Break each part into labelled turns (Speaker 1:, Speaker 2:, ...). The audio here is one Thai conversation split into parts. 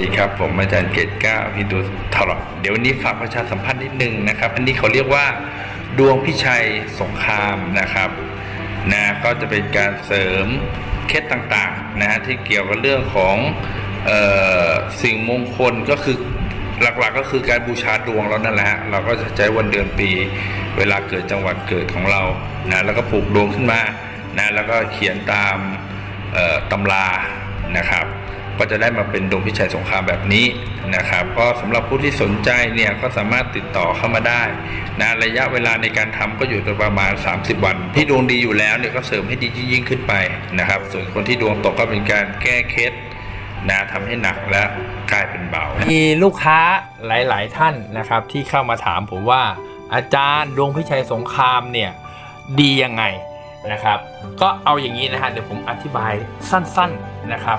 Speaker 1: ดีครับ ผมอาจารย์เกตก้าวฮินดูทอร์เดี๋ยววันนี้ฝากประชาสัมพันธ์นิดนึงนะครับ อันนี้เขาเรียกว่าดวงพิชัยสงครามนะครับนะก็จะเป็นการเสริมเคล็ดต่างๆนะฮะที่เกี่ยวกับเรื่องของออสิ่งมงคลก็คือหลักๆก็คือการบูชาดวงแล้วนั่นแหละฮะเราก็จะใช้วันเดือนปี เวลาเกิดจังหวัดเกิดของเรานะแล้วก็ปลูกดวงขึ้นมานะแล้วก็เขียนตามตำรานะครับ ก็จะได้มาเป็นดวงพิชัยสงครามแบบนี้นะครับ ก็สำหรับผู้ที่สนใจเนี่ยก็สามารถติดต่อเข้ามาได้นะระยะเวลาในการทำก็อยู่ประมาณ 30 วัน ที่ดวงดีอยู่แล้วเนี่ยก็เสริมให้ดียิ่งขึ้นไปนะครับ ส่วนคนที่ดวงตกก็เป็นการแก้เคล็ดนะทำให้หนักและกลายเป็นเบา
Speaker 2: มีลูกค้าหลาย ๆ ท่านนะครับที่เข้ามาถามผมว่าอาจารย์ดวงพิชัยสงครามเนี่ยดียังไงนะครับ ก็เอาอย่างนี้นะฮะเดี๋ยวผมอธิบายสั้น ๆนะครับ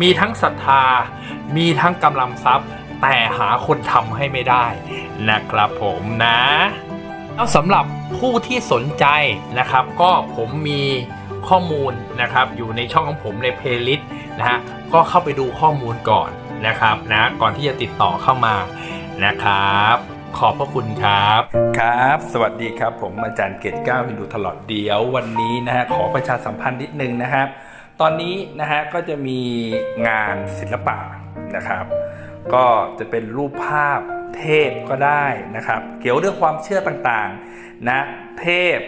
Speaker 2: มีทั้งศรัทธา มีทั้งกำลังทรัพย์ แต่หาคนทำให้ไม่ได้นะครับผมนะแล้วสำหรับผู้ที่สนใจนะครับ ก็ผมมีข้อมูลนะครับ อยู่ในช่องของผมในเพลย์ลิสต์นะฮะก็เข้าไปดูข้อมูลก่อนนะครับนะก่อนที่จะติดต่อเข้ามานะครับ ขอบพระคุณครับ
Speaker 1: ครับ สวัสดีครับ ผมอาจารย์เกตเก้าฮินดูตลอดเดียววันนี้นะฮะขอประชาสัมพันธ์นิดนึงนะครับ ตอนนี้นะฮะก็จะมีงานศิลปะนะครับ ก็จะเป็นรูปภาพเทพก็ได้นะครับ เกี่ยวเรื่องความเชื่อต่างๆนะเทพ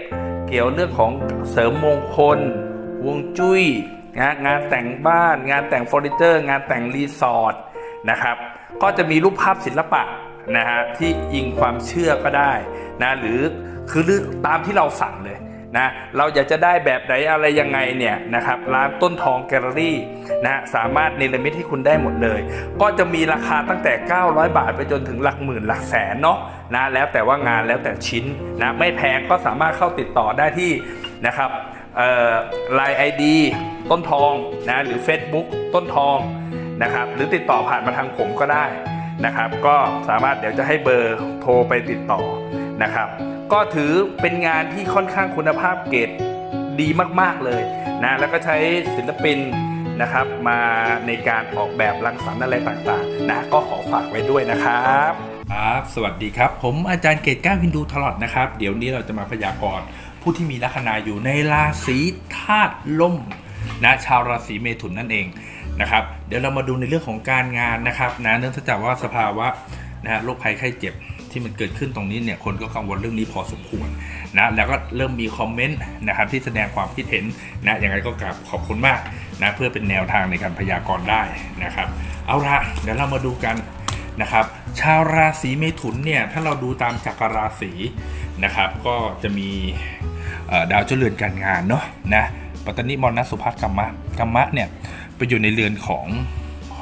Speaker 1: เกี่ยวเรื่องของเสริมมงคลวงจุ้ยนะงานแต่งบ้าน งานแต่งเฟอร์นิเจอร์ งานแต่งรีสอร์ทนะครับก็จะมีรูปภาพศิลปะนะฮะที่อิงความเชื่อก็ได้นะหรือคือลือกตามที่เราสั่งเลย นะเราอยากจะได้แบบไหนอะไรยังไงเนี่ยนะครับร้านต้นทองแกลเลอรี่นะสามารถเนรมิตให้คุณได้หมดเลย ก็จะมีราคาตั้งแต่ 900 บาทไปจนถึงหลักหมื่นหลักแสนเนาะนะแล้วแต่ว่างานแล้วแต่ชิ้นนะไม่แพงก็สามารถเข้าติดต่อได้ที่นะครับไลน์ไอดีต้นทองนะหรือ Facebook ต้นทองนะครับหรือติดต่อผ่านมาทางผมก็ได้นะครับ ก็สามารถเดี๋ยวจะให้เบอร์โทรไปติดต่อนะครับ ก็ถือเป็นงานที่ค่อนข้างคุณภาพเกรดดีมาก ๆเลยนะแล้วก็ใช้ศิลปินนะครับมาในการออกแบบรังสรรค์อะไรต่างๆนะก็ขอฝากไว้ด้วยนะครับ
Speaker 2: ครับสวัสดีครับ ผมอาจารย์เกตก้าวินดูตลอดนะครับ เดี๋ยวนี้เราจะมาพยากรณ์ผู้ที่มีลัคนาอยู่ในราศีธาตุลมนะชาวราศีเมถุนนั่นเองนะครับ เดี๋ยวเรามาดูในเรื่องของการงานนะครับนะเนื่องจากว่าสภาวะนะฮะโรคภัยไข้เจ็บ ที่มันเกิดขึ้นตรงนี้เนี่ยคนก็กังวลเรื่องนี้พอสมควรนะแล้วก็เริ่มมีคอมเมนต์นะครับที่แสดงความคิดเห็นนะย่างไรก็กราบขอบคุณมากนะเพื่อเป็นแนวทางในการพยากรณ์ได้นะครับ เอาละเดี๋ยวเรามาดูกันนะครับชาวราศีเมถุนเนี่ยถ้าเราดูตามจักรราศีนะครับ ก็จะมีดาวเจ้าเรือนการงานเนาะนะปัตตนิมรณสุภักรรมะกรรมะเนี่ยไปอยู่ในเรือนของ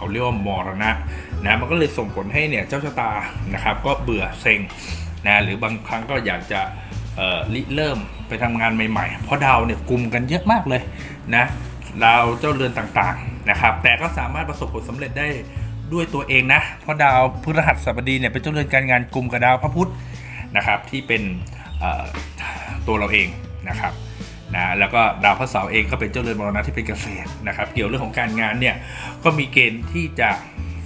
Speaker 2: เขาเรียกว่ามรณะนะมันก็เลยส่งผลให้เนี่ยเจ้าชะตานะครับ ก็เบื่อเซ็งนะหรือบางครั้งก็อยากจะเริเริ่มไปทำงานใหม่ๆ เพราะดาวเนี่ยกลุ่มกันเยอะมากเลยนะดาวเจ้าเรือนต่างๆนะครับแต่ก็สามารถประสบผลสำเร็จได้ด้วยตัวเองนะเพราะดาวพฤหัสบดีเนี่ยเป็นเจ้าเรือนการงานกลุ่มกับดาวพระพุธนะครับที่เป็นตัวเราเองนะครับ นะแล้วก็ดาวพระเสาร์เองก็เป็นเจ้าเรือนมรณะที่เป็นเกษตรนะครับ เกี่ยวเรื่องของการงานเนี่ยก็มีเกณฑ์ที่จะ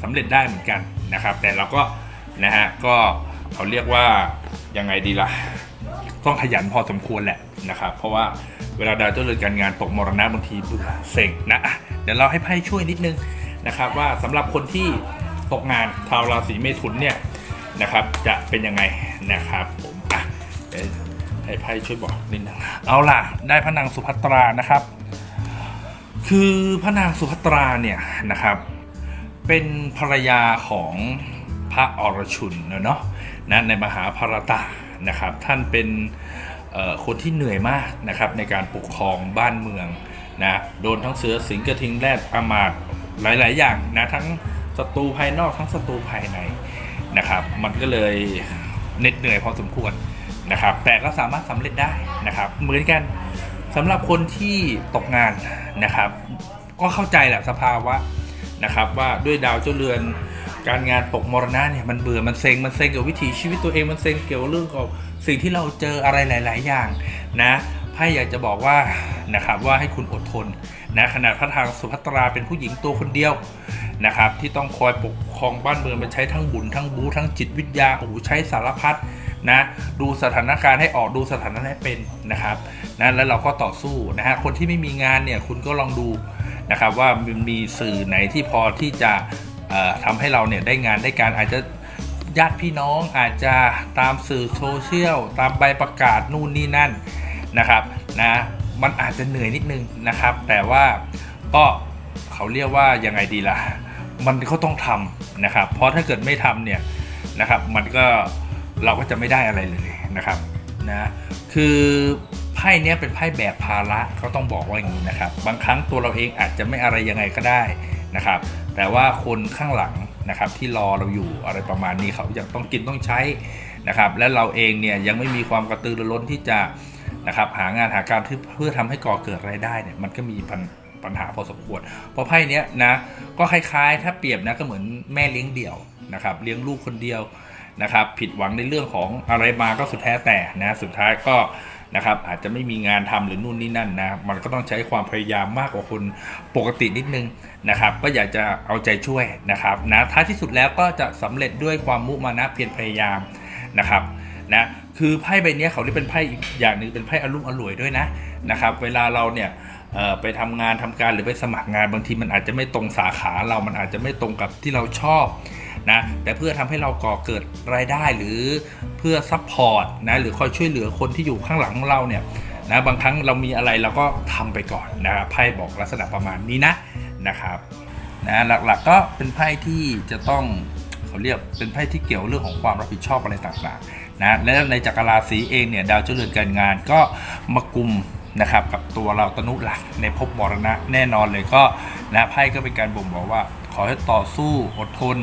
Speaker 2: สำเร็จได้เหมือนกันนะครับ แต่เราก็นะฮะก็เขาเรียกว่ายังไงดีล่ะต้องขยันพอสมควรแหละนะครับ เพราะว่าเวลาดาวเจ้าเรือนการงานตกมรณะบางทีเบื่อเซ็งนะอะเดี๋ยวเราให้ไพ่ช่วยนิดนึงนะครับ ว่าสำหรับคนที่
Speaker 1: ตกงานชาวราศีเมถุนเนี่ยนะครับ จะเป็นยังไงนะครับ ไพ่ช่วยบอกนิดนึงเอาล่ะ ได้พระนางสุภัตรานะครับ คือพระนางสุภัตราเนี่ยนะครับ เป็นภรรยาของพระอรชุนเนาะนะในมหาภารตะนะครับ ท่านเป็นคนที่เหนื่อยมากนะครับในการปกครองบ้านเมืองนะโดนทั้งเสือสิงกระทิงแรดอามาตหลาย ๆ อย่างนะทั้งศัตรูภายนอกทั้งศัตรูภายในนะครับ มันก็เลยเหน็ดเหนื่อยพอสมควร นะครับ แต่ก็สามารถสำเร็จได้นะครับ เหมือนกันสำหรับคนที่ตกงานนะครับ ก็เข้าใจแหละสภาวะนะครับว่าด้วยดาวเจ้าเรือนการงานตกมรณะเนี่ยมันเบื่อมันเซ็งมันเซ็งกับวิถีชีวิตตัวเองมันเซ็งเกี่ยวเรื่องกับสิ่งที่เราเจออะไรหลาย ๆ อย่างนะไพ่อยากจะบอกว่านะครับว่าให้คุณอดทนนะขนาดพระทางสุภัตราเป็นผู้หญิงตัวคนเดียวนะครับที่ต้องคอยปกครองบ้านเมืองมันใช้ทั้งบุญทั้งบูทั้งจิตวิทยาโอ้โหใช้สารพัด นะดูสถานการณ์ให้ออกดูสถานะให้เป็นนะครับนะแล้วเราก็ต่อสู้นะฮะคนที่ไม่มีงานเนี่ยคุณก็ลองดูนะครับว่ามันมีสื่อไหนที่พอที่จะเอ่อทำให้เราเนี่ยได้งานได้การอาจจะญาติพี่น้องอาจจะตามสื่อโซเชียลตามใบประกาศนู่นนี่นั่นนะครับนะมันอาจจะเหนื่อยนิดนึงนะครับ แต่ว่าก็เขาเรียกว่ายังไงดีล่ะ มันก็ต้องทำนะครับ เพราะถ้าเกิดไม่ทำเนี่ยนะครับ มันก็ เราก็จะไม่ได้อะไรเลยนะครับนะคือไพ่เนี้ยเป็นไพ่แบกภาระเขาต้องบอกว่าอย่างนี้นะครับ บางครั้งตัวเราเองอาจจะไม่อะไรยังไงก็ได้นะครับ แต่ว่าคนข้างหลังนะครับที่รอเราอยู่อะไรประมาณนี้เขายังต้องกินต้องใช้นะครับ และเราเองเนี่ยยังไม่มีความกระตือรือร้นที่จะนะครับหางานหาการเพื่อทำให้ก่อเกิดรายได้เนี่ยมันก็มีปัญปัญหาพอสมควร เพราะไพ่เนี้ยนะก็คล้ายๆ ถ้าเปรียบนะก็เหมือนแม่เลี้ยงเดี่ยวนะครับเลี้ยงลูกคนเดียว นะครับ ผิดหวังในเรื่องของอะไรมาก็สุดแท้แต่นะสุดท้ายก็นะครับอาจจะไม่มีงานทำหรือนู่นนี่นั่นนะมันก็ต้องใช้ความพยายามมากกว่าคนปกตินิดนึงนะครับ ก็อยากจะเอาใจช่วยนะครับนะท้ายที่สุดแล้วก็จะสำเร็จด้วยความมุมานะเพียรพยายามนะครับนะคือไพ่ใบนี้เขาเรียกเป็นไพ่อีกอย่างหนึ่งเป็นไพ่อารมอร่วยด้วยนะนะครับ เวลาเราเนี่ยไปทำงานทำการหรือไปสมัครงานบางทีมันอาจจะไม่ตรงสาขาเรามันอาจจะไม่ตรงกับที่เราชอบ นะแต่เพื่อทำให้เราก่อเกิดรายได้หรือเพื่อซัพพอร์ตนะหรือคอยช่วยเหลือคนที่อยู่ข้างหลังของเราเนี่ยนะบางครั้งเรามีอะไรเราก็ทำไปก่อนนะครับไพ่บอกลักษณะประมาณนี้นะนะครับนะหลักๆก็เป็นไพ่ที่จะต้องเขาเรียกเป็นไพ่ที่เกี่ยวเรื่องของความรับผิดชอบอะไรต่างๆนะและในจักรราศีเองเนี่ยดาวเจ้าเรือนการงานก็มากุมนะครับกับตัวเราตนุหลักในภพมรณะแน่นอนเลยก็นะไพ่ก็เป็นการบ่งบอกว่า ขอให้ต่อสู้อดทน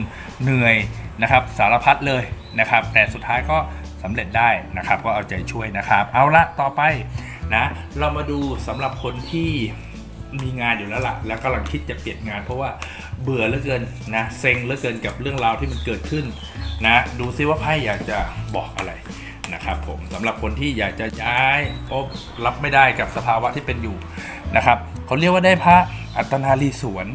Speaker 1: เหนื่อยนะครับสารพัดเลยนะครับ แต่สุดท้ายก็สำเร็จได้นะครับ ก็เอาใจช่วยนะครับ เอาละต่อไปนะเรามาดูสำหรับคนที่มีงานอยู่แล้วล่ะ แล้วกำลังคิดจะเปลี่ยนงาน เพราะว่าเบื่อเหลือเกินนะเซ็งเหลือเกินกับเรื่องราวที่มันเกิดขึ้นนะดูซิว่าไพ่อยากจะบอกอะไรนะครับผมสำหรับคนที่อยากจะย้ายเพราะรับไม่ได้กับสภาวะที่เป็นอยู่นะครับเขาเรียกว่าได้พระอัตนาลีสวน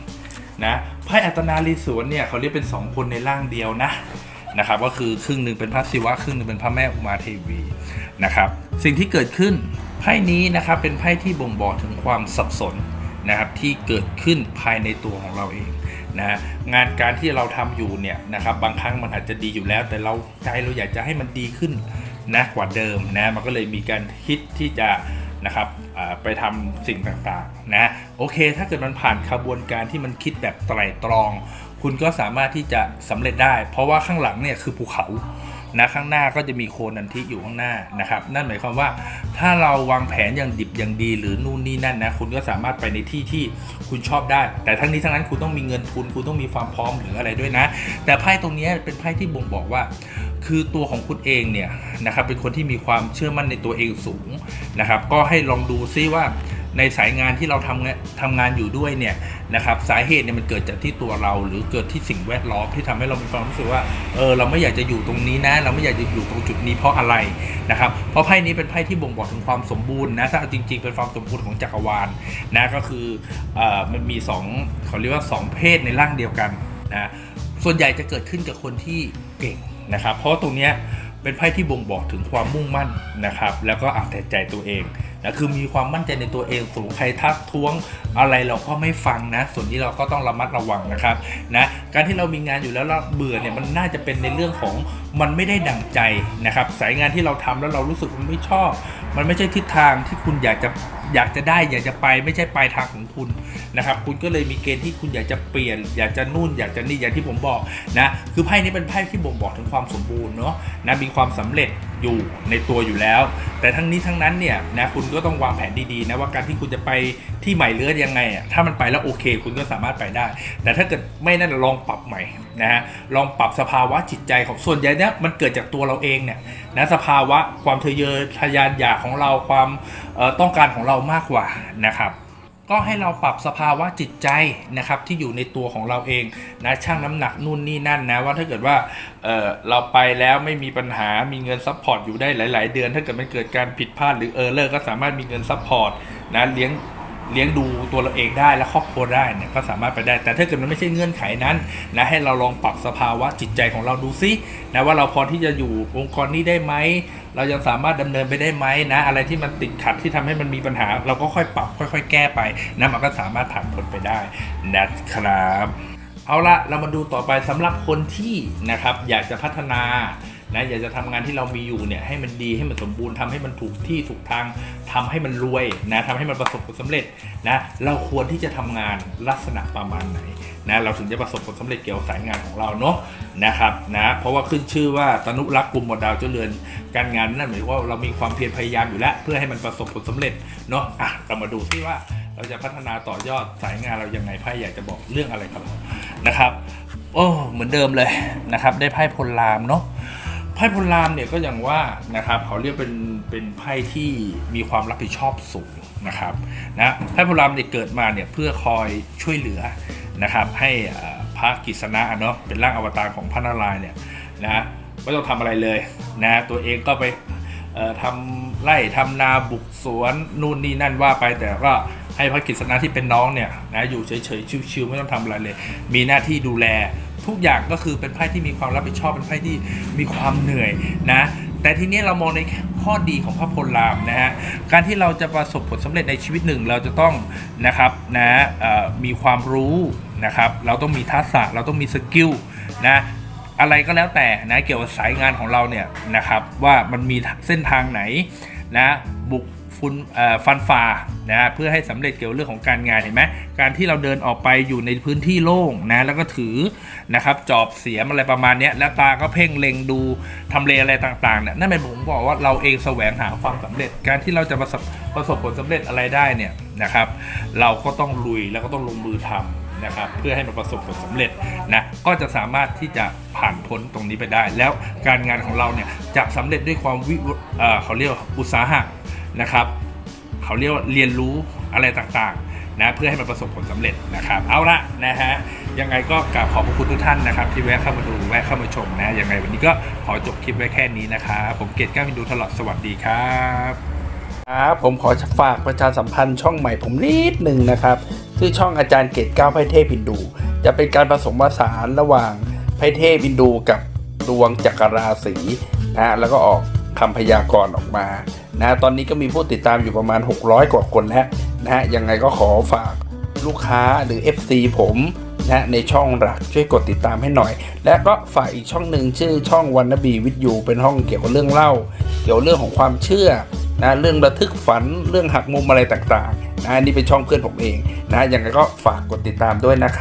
Speaker 1: นะไพ่อัตนาลีสวนเนี่ยเขาเรียกเป็น 2 คนในร่างเดียวนะนะครับก็คือครึ่งหนึ่งเป็นพระศิวะครึ่งหนึ่งเป็นพระแม่อุมาเทวีนะครับสิ่งที่เกิดขึ้นไพ่นี้นะครับเป็นไพ่ที่บ่งบอกถึงความสับสนนะครับที่เกิดขึ้นภายในตัวของเราเองนะงานการที่เราทำอยู่เนี่ยนะครับบางครั้งมันอาจจะดีอยู่แล้ว แต่เราใจเราอยากจะให้มันดีขึ้นนะกว่าเดิมนะมันก็เลยมีการคิดที่จะ นะครับไปทำสิ่งต่างๆนะโอเค ถ้าเกิดมันผ่านขบวนการที่มันคิดแบบไตรตรอง คุณก็สามารถที่จะสำเร็จได้ เพราะว่าข้างหลังเนี่ยคือภูเขานะข้างหน้าก็จะมีโคนันทิอยู่ข้างหน้านะครับ นั่นหมายความว่าถ้าเราวางแผนอย่างดิบอย่างดีหรือนู่นนี่นั่นนะคุณก็สามารถไปในที่ที่คุณชอบได้ แต่ทั้งนี้ทั้งนั้นคุณต้องมีเงินทุน คุณต้องมีความพร้อมหรืออะไรด้วยนะ แต่ไพ่ตรงนี้เป็นไพ่ที่บ่งบอกว่า คือตัวของคุณเองเนี่ยนะครับเป็นคนที่มีความเชื่อมั่นในตัวเองสูงนะครับก็ให้ลองดูซิว่าในสายงานที่เราทำงานทำงานอยู่ด้วยเนี่ยนะครับสาเหตุเนี่ยมันเกิดจากที่ตัวเรา หรือเกิดที่สิ่งแวดล้อมที่ทำให้เรามีความรู้สึกว่าเออเราไม่อยากจะอยู่ตรงนี้นะ เราไม่อยากจะอยู่ตรงจุดนี้เพราะอะไรนะครับเพราะไพ่นี้เป็นไพ่ที่บ่งบอกถึงความสมบูรณ์นะถ้าเอาจริง ๆ เป็นความสมบูรณ์ของจักรวาลนะก็คือเอ่อมันมีสองเขาเรียกว่าสองเพศในร่างเดียวกันนะส่วนใหญ่จะเกิดขึ้นกับคนที่เก่ง นะครับ เพราะตรงเนี้ยเป็นไพ่ที่บ่งบอกถึงความมุ่งมั่นนะครับ แล้วก็เอาแต่ใจตัวเองนะคือมีความมั่นใจในตัวเองสูงใครทักท้วงอะไรเราก็ไม่ฟังนะ ส่วนนี้เราก็ต้องระมัดระวังนะครับนะการที่เรามีงานอยู่แล้วเราเบื่อเนี่ยมันน่าจะเป็นในเรื่องของมันไม่ได้ดั่งใจนะครับ สายงานที่เราทำแล้วเรารู้สึกมันไม่ชอบ มันไม่ใช่ทิศทางที่คุณอยากจะอยากจะได้อยากจะไปไม่ใช่ปลายทางของคุณนะครับ คุณก็เลยมีเกณฑ์ที่คุณอยากจะเปลี่ยน อยากจะนู่นอยากจะนี่อย่างที่ผมบอกนะคือไพ่นี้เป็นไพ่ที่บ่งบอกถึงความสมบูรณ์เนาะนะมีความสำเร็จอยู่ในตัวอยู่แล้ว แต่ทั้งนี้ทั้งนั้นเนี่ยนะคุณก็ต้องวางแผนดีๆนะว่าการที่คุณจะไปที่ใหม่เรือยังไงอะถ้ามันไปแล้วโอเค คุณก็สามารถไปได้ แต่ถ้าเกิดไม่นั่นลองปรับใหม่นะฮะลองปรับสภาวะจิตใจของส่วนใหญ่เนี่ยมันเกิดจากตัวเราเองเนี่ยนะสภาวะความทะเยอทะยานอยากของเราความต้องการของเรามากกว่านะครับ ก็ให้เราปรับสภาวะจิตใจนะครับที่อยู่ในตัวของเราเองนะช่างน้ำหนักนู่นนี่นั่นนะว่าถ้าเกิดว่าเเราไปแล้วไม่มีปัญหามีเงินซัพพอร์ตอยู่ได้หลาย ๆ เดือน ถ้าเกิดมันเกิดการผิดพลาดหรือเออเลอร์ก็สามารถมีเงินซัพพอร์ตนะเลี้ยง เลี้ยงดูตัวเราเองได้และครอบครัวได้เนี่ยก็สามารถไปได้ แต่ถ้าเกิดมันไม่ใช่เงื่อนไขนั้นนะให้เราลองปรับสภาวะจิตใจของเราดูซินะว่าเราพอที่จะอยู่องค์กรนี้ได้ไหมเรายังสามารถดำเนินไปได้ไหมนะอะไรที่มันติดขัดที่ทำให้มันมีปัญหา เราก็ค่อยปรับค่อย ๆ แก้ไปนะมันก็สามารถผ่านพ้นไปได้นะครับเอาละเรามาดูต่อไปสำหรับคนที่นะครับอยากจะพัฒนา นะอยากจะทำงานที่เรามีอยู่เนี่ยให้มันดีให้มันสมบูรณ์ทำให้มันถูกที่ถูกทางทำให้มันรวยนะทำให้มันประสบผลสำเร็จนะเราควรที่จะทำงานลักษณะประมาณไหนนะเราถึงจะประสบผลสำเร็จเกี่ยวกับสายงานของเราเนาะนะครับนะเพราะว่าขึ้นชื่อว่าตนุรักษ์กลุ่มหมดดาวเจ้าเรือนการงานนั่นหมายว่าเรามีความเพียรพยายามอยู่แล้ว เพื่อให้มันประสบผลสำเร็จเนาะอะเรามาดูซิว่าเราจะพัฒนาต่อยอดสายงานเรายังไงไพ่อยากจะบอกเรื่องอะไรกับนะครับโอ้เหมือนเดิมเลยนะครับ ได้ไพ่พลรามเนาะ ไพ่พลรามเนี่ยก็อย่างว่านะครับเขาเรียกเป็นเป็นไพ่ที่มีความรับผิดชอบสูงนะครับนะไพ่พลรามเนี่ยเกิดมาเนี่ยเพื่อคอยช่วยเหลือนะครับ ให้พระกิษณะเนาะเป็นร่างอวตารของพระนารายณ์เนี่ยนะไม่ต้องทำอะไรเลยนะตัวเองก็ไปทำไร่ทำนาบุกสวนนู่นนี่นั่นว่าไปแต่ก็ ให้พระกฤษณะที่เป็นน้องเนี่ยนะอยู่เฉยๆชิวๆไม่ต้องทำอะไรเลย มีหน้าที่ดูแล ทุกอย่างก็คือเป็นไพ่ที่มีความรับผิดชอบเป็นไพ่ที่มีความเหนื่อยนะแต่ทีนี้เรามองในข้อดีของพระพลรามนะฮะ การที่เราจะประสบผลสำเร็จในชีวิตหนึ่งเราจะต้องนะครับนะมีความรู้นะครับ เราต้องมีทักษะเราต้องมีสกิลนะอะไรก็แล้วแต่นะเกี่ยวกับสายงานของเราเนี่ยนะครับว่ามันมีเส้นทางไหนนะบุก ฟุนฟันฝ่านะเพื่อให้สำเร็จเกี่ยวกับเรื่องของการงานเห็นไหมการที่เราเดินออกไปอยู่ในพื้นที่โล่งนะแล้วก็ถือนะครับจอบเสียมอะไรประมาณนี้แล้วตาก็เพ่งเล็งดูทำเลอะไรต่างๆเนี่ยนั่นเป็นผมบอกว่าเราเองแสวงหาความสำเร็จ การที่เราจะประสบประสบผลสำเร็จอะไรได้เนี่ยนะครับ เราก็ต้องลุยแล้วก็ต้องลงมือทำนะครับเพื่อให้มันประสบผลสำเร็จนะก็จะสามารถที่จะผ่านพ้นตรงนี้ไปได้ แล้วการงานของเราเนี่ยจะสำเร็จด้วยความวิเอ่อเขาเรียกว่าอุตสาหะ นะครับเขาเรียกว่าเรียนรู้อะไรต่างๆนะเพื่อให้มันประสบผลสำเร็จนะครับเอาละนะฮะยังไงก็กราบขอบพระคุณทุกท่านนะครับ ที่แวะเข้ามาดูแวะเข้ามาชมนะยังไงวันนี้ก็ขอจบคลิปไว้แค่นี้นะครับผมเกตก้าวินดูตลอดสวัสดีครับครับผมขอฝากประชาสัมพันธ์ช่องใหม่ผมนิดหนึ่งนะครับชื่อช่องอาจารย์เกตก้าวไพเทพินดู จะเป็นการผสมผสานระหว่างไพเทพินดูกับดวงจักรราศีนะแล้วก็ออก คำพยากรณ์ออกมานะตอนนี้ก็มีผู้ติดตามอยู่ประมาณ 600 กว่าคนแล้วนะฮะยังไงก็ขอฝากลูกค้าหรือ FC ผมนะในช่องหลักช่วยกดติดตามให้หน่อย และก็ฝากอีกช่องหนึ่งชื่อช่องวันนบีวิทยูเป็นห้องเกี่ยวกับเรื่องเล่า เกี่ยวกับเรื่องของความเชื่อนะเรื่องระทึกฝันเรื่องหักมุมอะไรต่างๆนะนี่เป็นช่องเพื่อนผมเองนะยังไงก็ฝากกดติดตามด้วยนะครับ